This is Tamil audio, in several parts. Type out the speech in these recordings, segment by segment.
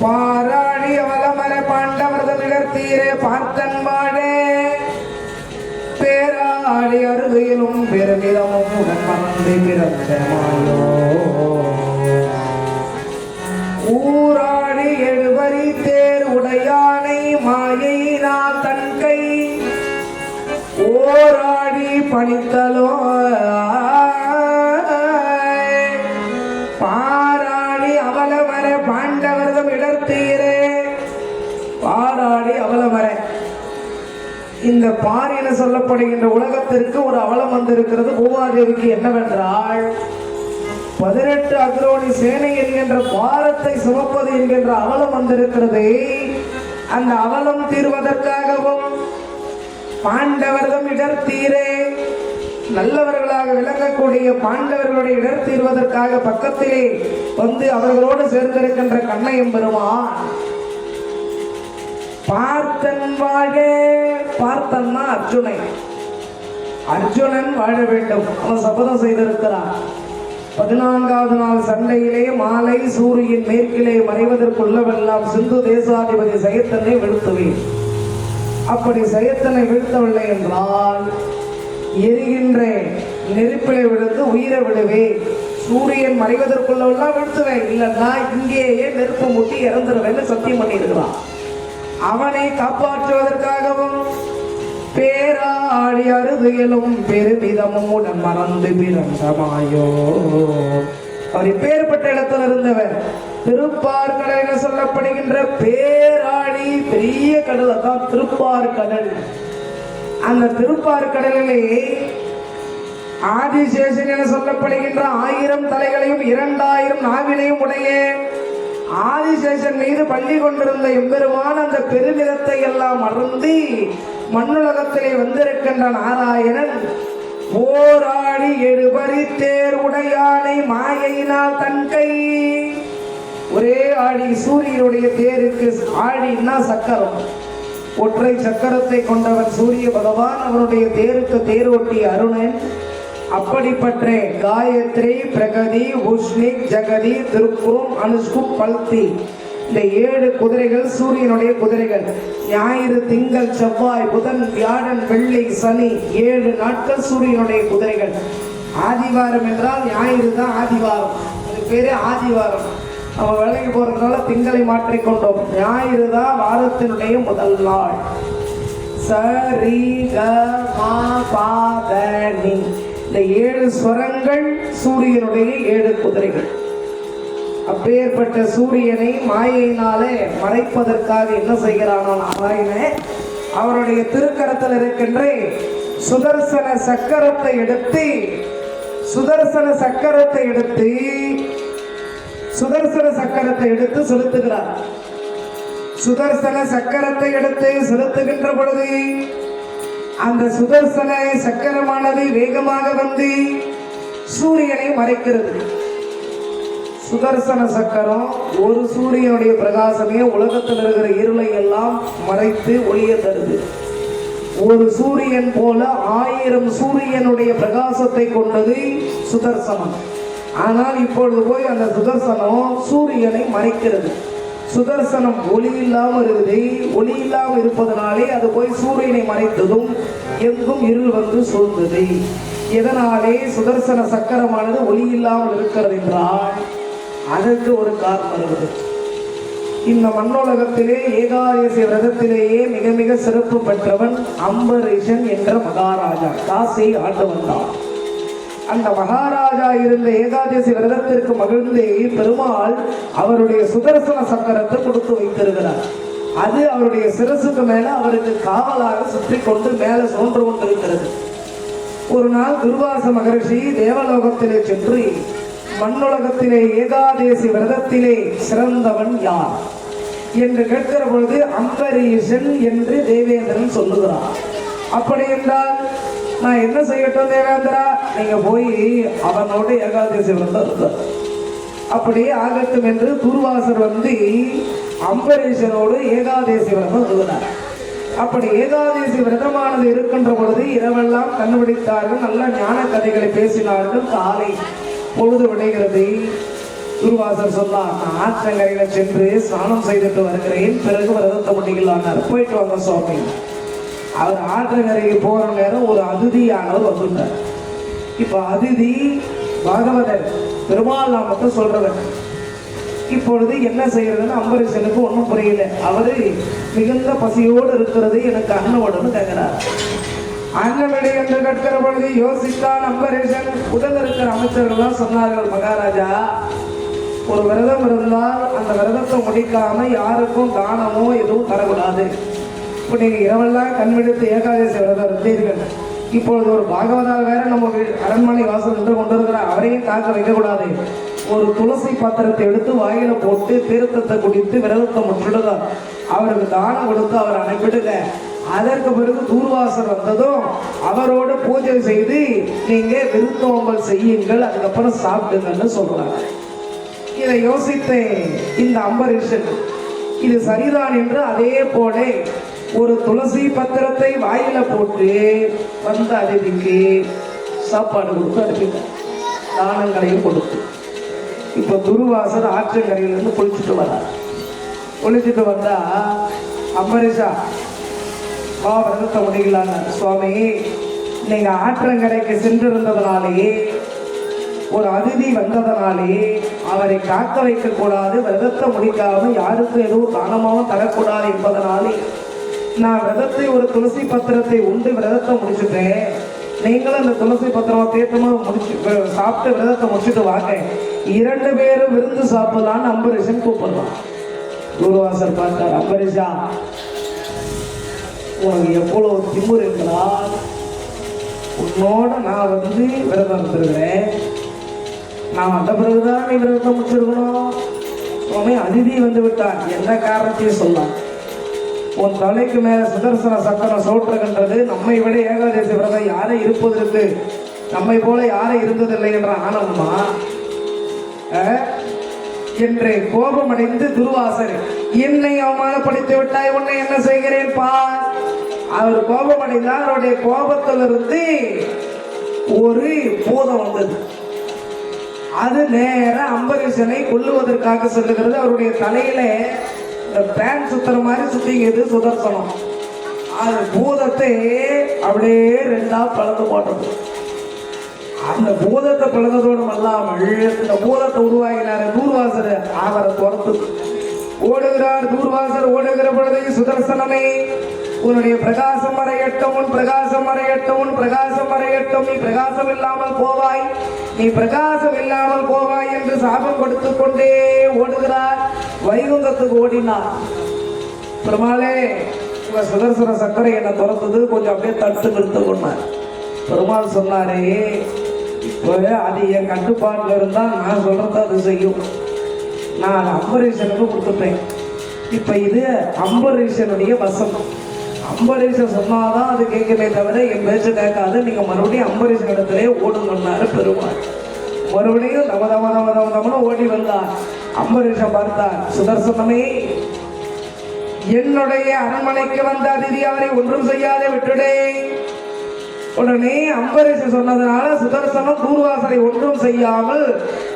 பாராடி அவலமர பாண்டவரது நிகழ்த்தீரே பார்த்தன் வாழே பேராடி அருகையிலும் பெருமிதமும் உடன் மறந்து பிறந்தமாயோ ஊராடி எழுவரி தேர் உடையானை மாயை நான் தன் கை. ஓராடி பணித்தலோ சொல்லப்படுகின்ற உலகத்திற்கு ஒரு அவலம் வந்திருக்கிறது. பூமாதேவிக்கு என்னவென்றால் பதினெட்டு அக்ரோணி சேனை என்கின்ற பாரத்தை சுமப்பது என்கின்ற அவலம் வந்திருக்கிறது. அந்த அவலம் தீர்வதற்காகவும் பாண்டவர்தம் இடர் தீரே நல்லவர்களாக விளங்கக்கூடிய பாண்டவர்களுடைய இடர் தீர்வதற்காக பக்கத்திலே வந்து அவர்களோடு சேர்ந்திருக்கின்ற கண்ணையம் பெருமான் பார்த்தன் வாழே பார்த்தன்னா அர்ஜுனை. அர்ஜுனன் வாழ வேண்டும். அவன் சபதம் செய்திருக்கிறான். பதினான்காவது நாள் சண்டையிலே மாலை சூரியன் மேற்கிலே மறைவதற்குள்ளவெல்லாம் சிந்து தேசாதிபதி சயத்தனை வீழ்த்துவேன். அப்படி சயத்தனை வீழ்த்தவில்லை என்றால் எரிகின்ற நெருப்பிலை விழுந்து உயிரை விடுவேன் சூரியன் மறைவதற்குள்ளவெல்லாம் வீழ்த்துவேன். இல்லைன்னா இங்கேயே நெருப்பு முட்டி இறந்துருவேன்னு சத்தியம் பண்ணியிருக்கிறான். அவனை காப்பாற்றுவதற்காகவும் பேராடி அருதுகளும் பெருமிதமும் உடன் மறந்து பிறந்தமாயோ. அவர் இப்பேற்பட்ட இடத்துல இருந்தவர் திருப்பார்கடல் என சொல்லப்படுகின்ற பேராடி பெரிய கடல் திருப்பார் திருப்பார்கடல். அந்த திருப்பார்கடலிலே ஆதிசேஷன் என சொல்லப்படுகின்ற ஆயிரம் தலைகளையும் இரண்டாயிரம் நாவினையும் உடைய ஆதிசேஷன் மீது பள்ளி கொண்டிருந்த எம்பெருமான் அந்த பெருமிதத்தை எல்லாம் மறந்து மண்ணுலகத்திலே வந்திருக்கின்ற நாராயணன் போராடி எழுபறி தேர் உடையானை மாயையினால் தன்கை ஒரே ஆடி சூரியனுடைய தேருக்கு ஆடின்னா சக்கரம். ஒற்றை சக்கரத்தை கொண்டவன் சூரிய பகவான் அவனுடைய தேருக்கு தேரோட்டி அருணன். அப்படிப்பட்ட காயத்ரி பிரகதி உஷ்ணி ஜெகதி திருக்குறும் அனுஷ்கு பல்தி. இந்த ஏழு குதிரைகள் சூரியனுடைய குதிரைகள். ஞாயிறு திங்கள் செவ்வாய் புதன் வியாழன் வெள்ளி சனி ஏழு நாட்கள் சூரியனுடைய குதிரைகள். ஆதிவாரம் என்றால் ஞாயிறு தான் ஆதிவாரம். அது பேரே ஆதிவாரம். நம்ம வேலைக்கு போறதுனால திங்களை மாற்றிக்கொண்டோம் ஞாயிறு தான் வாரத்தினுடைய முதல் நாள். சரி க மா பா இந்த ஏழு ஸ்வரங்கள் சூரியனுடைய ஏழு குதிரைகள். அப்பேற்பட்ட சூரியனை மாயையினாலே மறைப்பதற்காக என்ன செய்கிறானோ நாராயணன் அவருடைய திருக்கரத்தில் இருக்கின்ற சுதர்சன சக்கரத்தை எடுத்து சுதர்சன சக்கரத்தை எடுத்து சுதர்சன சக்கரத்தை எடுத்து செலுத்துகிறார். சுதர்சன சக்கரத்தை எடுத்து செலுத்துகின்ற பொழுது அந்த சுதர்சன சக்கரமானது வேகமாக வந்து சூரியனை மறைக்கிறது. சுதர்சன சக்கரம் ஒரு சூரியனுடைய பிரகாசமே உலகத்தில் இருக்கிற இருளை எல்லாம் மறைத்து ஒளிய தருது. ஒரு சூரியன் போல ஆயிரம் சூரியனுடைய பிரகாசத்தை கொண்டது சுதர்சனம். ஆனால் இப்பொழுது போய் அந்த சுதர்சனம் சூரியனை மறைக்கிறது. சுதர்சனம் ஒளி இல்லாமல் இருக்குது. ஒளி இல்லாமல் இருப்பதனாலே அது போய் சூரியனை மறைத்ததும் எங்கும் இருள் வந்து சூழ்ந்தது. இதனாலே சுதர்சன சக்கரமானது ஒளி இல்லாமல் இருக்கிறது என்றால் அதற்கு ஒரு காரணம் இருக்குது இந்த மண்ணுலகத்திலே ஏகாதசி விரதத்திலேயே மிக மிக சிறப்பு பெற்றவன் அம்பரீஷன் என்ற மகாராஜா காசியை ஆண்டவன் தான் அந்த மகாராஜா இருந்த ஏகாதசி விரதத்திற்கு மகிழ்ந்தே பெருமாள் அவருடைய சுதர்சன சக்கரத்தை கொடுத்து வைத்திருக்கிறார். அது அவருடைய சிரசுக்கு மேல அவருக்கு காவலாக சுற்றி கொண்டு மேலே சோன்று கொண்டிருக்கிறது. ஒரு நாள் துர்வாச மகரிஷி தேவலோகத்திலே சென்று மண்ணுலகத்திலே ஏகாதேசி விரதத்திலே சிறந்தவன் யார்? என்று கேட்கிற பொழுது அம்பரீஷன் என்று தேவேந்திரன் சொல்லுகிறான். அப்படி என்றால் நான் என்ன செய்யட்டும் தேவேந்திரா? நீங்க போய் அவனோட ஏகாதேசி விரதம் அப்படி ஆகட்டும் என்று துர்வாசர் வந்து அம்பரீஷனோடு ஏகாதேசி விரதம் இருந்தார் அப்படி ஏகாதேசி விரதமானது இருக்கின்ற பொழுது இரவெல்லாம் கண்டுபிடித்தார்கள் நல்ல ஞான கதைகளை பேசினார்கள். காலை பொழுது விடைகிறது குருவாசர் சொன்னார் நான் ஆற்றங்கரையில சென்று ஸ்நானம் செய்துட்டு வருகிறேன். பிறகு விரதத்தை முடிக்கலான்னார் போயிட்டு வாங்க சுவாமி. அவர் ஆற்றங்கரைக்கு போற நேரம் ஒரு அதிதியானவர் வந்துட்டார். இப்ப அதிதி பாகவதர் பெருமாள் நாமத்தை சொல்றவர் இப்பொழுது என்ன செய்யறதுன்னு அம்பரீஷனுக்கு ஒன்றும் புரியல. அவரு மிகுந்த பசியோடு இருக்கிறது எனக்கு அன்னவடன்னு கேட்கிறார் அன்னவிடை என்று கற்கிற பொழுது யோசித்தான் அம்பரீஷன் உடல் இருக்கிற அமைச்சர்கள்லாம் சொன்னார்கள் மகாராஜா ஒரு விரதம் இருந்தால் அந்த விரதத்தை முடிக்காம யாருக்கும் தானமோ எதுவும் தரக்கூடாது. இப்போ நீங்கள் இரவெல்லாம் கண்விடுத்து ஏகாதசி விரதம் இருந்தீர்கள். இப்பொழுது ஒரு பாகவதால் வேற நம்ம அரண்மனை வாசல் நின்று கொண்டிருக்கிற அவரையும் காக்க வைக்கக்கூடாது. ஒரு துளசி பாத்திரத்தை எடுத்து வாயில போட்டு தீர்த்தத்தை குடித்து விரதத்தை முற்றிடுங்க. அவருக்கு தானம் கொடுத்து அவர் அனுப்பிடுங்க. அதற்கு பிறகு தூர்வாசர் வந்ததும் அவரோட பூஜை செய்து நீங்க விருத்தோம்பல் செய்யுங்கள் அதுக்கப்புறம் சாப்பிடுங்கன்னு சொல்றாங்க இதை யோசித்தேன் இந்த அம்பரீஷன். இது சரிதான் என்று அதே போல ஒரு துளசி பத்திரத்தை வாயில போட்டு வந்த அதிதிக்கு சாப்பாடு கொடுத்து அனுப்பிட்டார் தானங்களையும் கொடுத்து. இப்போ துருவாசர் ஆற்றங்கரையிலிருந்து குளிச்சுட்டு வர்றார் குளிச்சுட்டு வந்தா அம்பரீஷா வா விரதத்தை முடிக்கலாங்க சுவாமி நீங்க ஆற்றங்கரைக்கு சென்றிருந்ததுனாலேயே ஒரு அதிதி வந்ததனாலே அவரை காக்க வைக்க கூடாது விரதத்தை முடிக்காம யாருக்கும் எதுவும் தானமாவும் தரக்கூடாது என்பதனாலே நான் விரதத்தை ஒரு துளசி பத்திரத்தை உண்டு விரதத்தை முடிச்சுட்டேன். நீங்களும் அந்த துளசி பத்திரம் தீர்த்தமா முடிச்சு சாப்பிட்டு விரதத்தை முடிச்சுட்டு வாங்க. இரண்டு பேரும் விருந்து சாப்பிடலான்னு அம்பரீஷன் கூப்பிடுறான் குருவாசர் பார்த்தார் அம்பரீஷா உனக்கு எவ்வளவு திமுர் இருக்கிறார் உன்னோட நான் வந்து விரதம் எடுத்துருக்கிறேன் நான் வந்த பிறகுதான் நீ விரதம் முடிச்சிருக்கணும். அதிதி வந்து விட்டான் என்ன காரணத்தையும் சொல்லலாம் உன் தலைக்கு மேல சுதர்சன சக்கரம் சோற்றுகின்றது நம்மை விட ஏகாதசி விரதம் யாரை இருப்பதற்கு நம்மை போல யாரும் இருந்ததில்லை என்ற ஆனந்தமா? என்று கோபமடைந்து துர்வாசர் என்னை அவமானப்படுத்தி விட்டாய். உன்னை என்ன செய்கிறேன் பார்? அவர் கோபமடைந்தார். அவருடைய கோபத்திலிருந்து ஒரு பூதம் வந்தது. அது நேர அம்பரீஷனை கொல்லுவதற்காக செல்லுகிறது. அவருடைய தலையில பேன் சுத்துற மாதிரி சுத்திங்கிறது சுதர்சனம். அது பூதத்தை அப்படியே ரெண்டா பழந்து போட்டது. அந்த பூதத்தை பிளந்ததோடு அல்லாமல் இந்த பூதத்தை உருவாக்கினார் தூர்வாசர். அவரை துரத்து. ஓடுகிறார் தூர்வாசர் ஓடுகிற பொழுது சுதர்சனமே உன்னுடைய பிரகாசம் மறையட்டும் உன் பிரகாசம் மறையட்டும் உன் பிரகாசம் மறையட்டும். நீ பிரகாசம் இல்லாமல் போவாய். நீ பிரகாசம் இல்லாமல் போவாய் என்று சாபம் கொடுத்து கொண்டே ஓடுகிறார். வைகுந்தத்துக்கு ஓடினார் பெருமாளே உங்க சுதர்சன சக்கரை என்னை துரத்துது? கொஞ்சம் அப்படியே தடுத்து நிறுத்து கொண்டார் பெருமாள் சொன்னாரே இப்போ அது என் கட்டுப்பாட்டில் இருந்தால் நான் சொல்றத அது செய்யும். நான் அம்பரீஷனுக்கு கொடுத்துட்டேன். இப்போ இது அம்பரீஷனுடைய வசம் அம்பரீஷன் சொன்னாதான் அது கேட்குமே தவிர என் பேச்சு கேட்காது நீங்கள் மறுபடியும் அம்பரீஷன் இடத்திலே ஓடுங்கன்னாரு பெருமாள். மறுபடியும் தம தம தம தம தமன்னு ஓடி வந்தார். அம்பரீஷன் பார்த்தார் சுதர்சனமே என்னுடைய அரண்மனைக்கு வந்த அதிதி அவரை ஒன்றும் செய்யாத விட்டுடே. உடனே அம்பரீஷன் சொன்னதுனால சுதர்சனம் தூர்வாசனை ஒன்றும் செய்யாமல்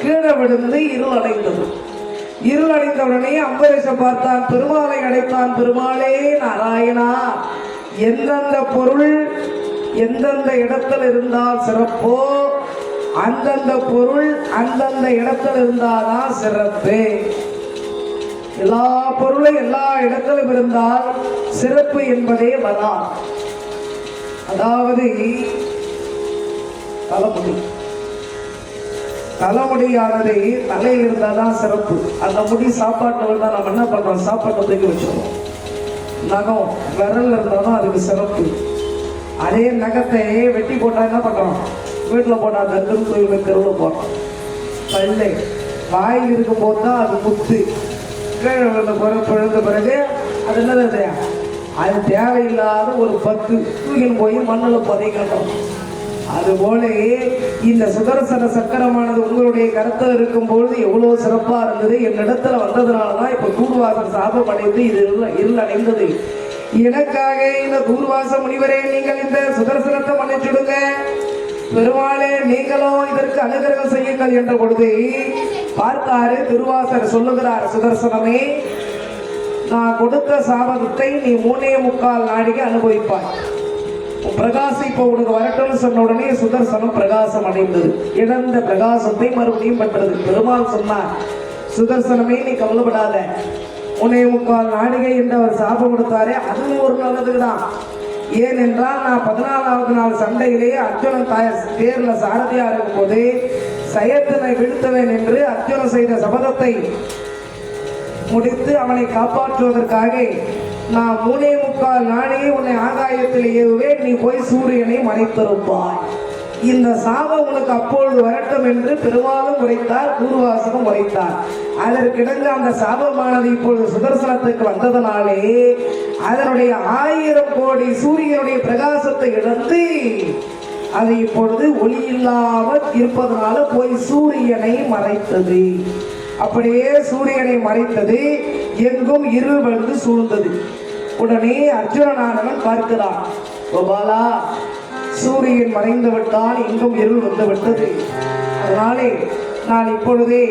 கீழே விழுந்து இருள் அடைந்தது இருள் அடைந்த உடனே பார்த்தான் பெருமாளை அடைத்தான் பெருமாளே நாராயணா எந்தெந்த பொருள் எந்தெந்த இடத்தில் இருந்தால் சிறப்போ அந்தந்த பொருள் அந்தந்த இடத்தில் இருந்தாதான் சிறப்பு. எல்லா பொருளும் எல்லா இடத்திலும் இருந்தால் சிறப்பு என்பதே வரா அதாவது தலைமுடி. தலைமுடியானது தலையில் இருந்தால் தான் சிறப்பு. அந்த முடி சாப்பாட்டில் இருந்தால் நம்ம என்ன பண்ணுறோம் சாப்பாட்டை தூக்கி வச்சுருவோம் நகம் விரல் இருந்தால் தான் அதுக்கு சிறப்பு. அதே நகத்தை வெட்டி போட்டால் என்ன பண்ணுறோம் வீட்டில் போட்டால் தருதுன்னு தூக்கி தெருவில் போடுறோம் பல்லை. வாயில் இருக்கும் போது தான் அது முத்து. கீழே விழுந்த பிறகு பிறந்த பிறகு அது என்னது அது? அது தேவையில்லாத ஒரு பத்து. தூக்கின்னு போய் மண்ணில் புதைக்கணும். அதுபோல இந்த சுதர்சன சக்கரமானது உங்களுடைய கருத்தில் இருக்கும் பொழுது எவ்வளவு சிறப்பா இருந்தது என்னிடத்துல வந்ததுனால தான் இப்ப தூர்வாசம் சாபம் அடைந்து இது இருள் அடைந்தது. எனக்காக இந்த தூர்வாச முனிவரே நீங்கள் இந்த சுதர்சனத்தை மன்னிச்சுடுங்க. பெருமாளே நீங்களும் இதற்கு அனுகிரகம் செய்யுங்கள் என்ற பொழுது பார்த்தாரு திருவாசர் சொல்லுகிறார் சுதர்சனமே நான் கொடுத்த சாபத்தை நீ மூணே முக்கால் நாடிக்கு அனுபவிப்பாய். பிரகாசிப்போ இப்போ உனக்கு வரட்டும் சொன்ன உடனே சுதர்சனம் பிரகாசம் அடைந்தது. இழந்த பிரகாசத்தை மறுபடியும் பெற்றது. பெருமாள் சொன்னார் சுதர்சனமே நீ கவலைப்படாத. உன்னை முக்கால் நாடிகை என்று அவர் சாபம் கொடுத்தாரே அதுவும் ஒரு நல்லதுதான். ஏனென்றால் நான் பதினாலாவது நாள் சண்டையிலேயே அர்ஜுனன் தாய தேர்ல சாரதியா இருக்கும் போது சயத்தினை வீழ்த்தவேன் என்று அர்ஜுனன் செய்த சபதத்தை முடித்து அவனை காப்பாற்றுவதற்காக நான் மூணே முக்கால் நானே உன்னை ஆகாயத்தில் ஏவுவேன் நீ போய் சூரியனை மறைத்திருப்பாய். இந்த சாபம் உனக்கு அப்பொழுது வரட்டும் என்று பெருமாளும் உரைத்தார் பூர்வாசகம் உரைத்தார். அதற்கிடங்கு அந்த சாபமானது இப்பொழுது சுதர்சனத்துக்கு வந்ததனாலே அதனுடைய ஆயிரம் கோடி சூரியனுடைய பிரகாசத்தை இழந்து அது இப்பொழுது ஒளி இல்லாமல் இருப்பதனால போய் சூரியனை மறைத்தது. அப்படியே சூரியனை மறைத்தது. எங்கும் இருள் வந்து சூழ்ந்தது. உடனே அர்ஜுனனானவன் பார்க்கிறான் கோபாலா சூரியன் மறைந்து விட்டால் எங்கும் இருள் வந்து விட்டது. அதனாலே நான் இப்பொழுதே